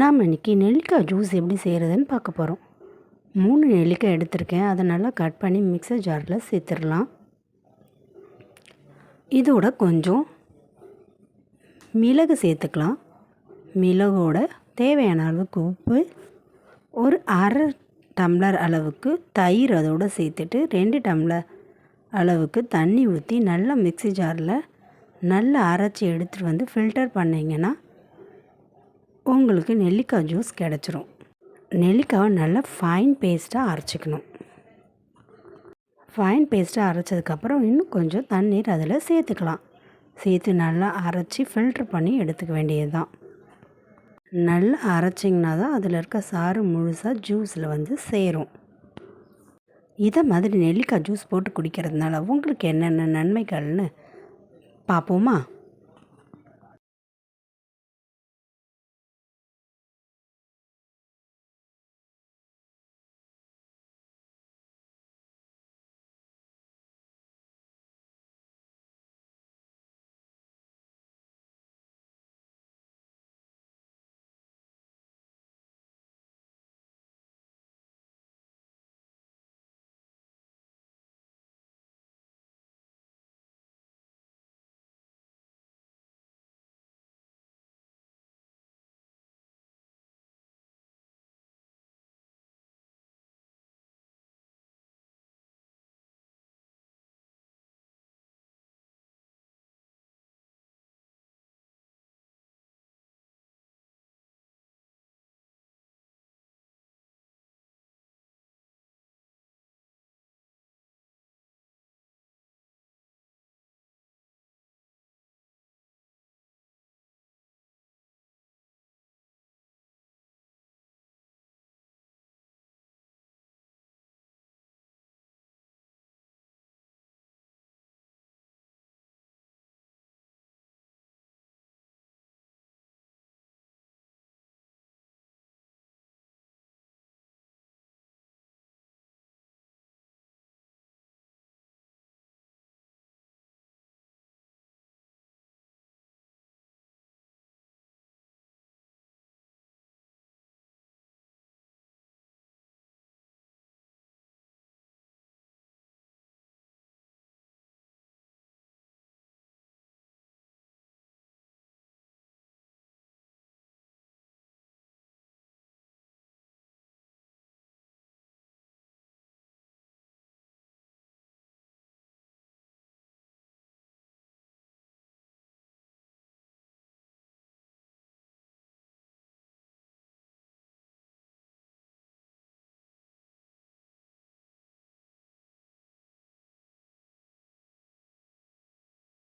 நாம் இன்றைக்கி நெல்லிக்காய் ஜூஸ் எப்படி செய்கிறதுன்னு பார்க்க போகிறோம் மூணு நெல்லிக்காய் எடுத்திருக்கேன். அதை நல்லா கட் பண்ணி மிக்சர் ஜாரில் சேர்த்துடலாம். இதோட கொஞ்சம் மிளகு சேர்த்துக்கலாம். மிளகோட தேவையான அளவுக்கு உப்பு ஒரு அரை டம்ளர் அளவுக்கு தயிர் அதோடு சேர்த்துட்டு ரெண்டு டம்ளர் அளவுக்கு தண்ணி ஊற்றி நல்லா மிக்ஸி ஜாரில் நல்லா அரைச்சி எடுத்துகிட்டு வந்து ஃபில்டர் பண்ணிங்கன்னா உங்களுக்கு நெல்லிக்காய் ஜூஸ் கிடச்சிரும். நெல்லிக்காவை நல்லா ஃபைன் பேஸ்ட்டாக அரைச்சிக்கணும். ஃபைன் பேஸ்ட்டாக அரைச்சதுக்கப்புறம் இன்னும் கொஞ்சம் தண்ணீர் அதில் சேர்த்துக்கலாம். சேர்த்து நல்லா அரைச்சி ஃபில்ட்ரு பண்ணி எடுத்துக்க வேண்டியது தான் நல்லா அரைச்சிங்கன்னா தான் அதில் இருக்க சாறு முழுசாக ஜூஸில் வந்து சேரும். இதை மாதிரி நெல்லிக்காய் ஜூஸ் போட்டு குடிக்கிறதுனால உங்களுக்கு என்னென்ன நன்மைகள்னு பார்ப்போமா?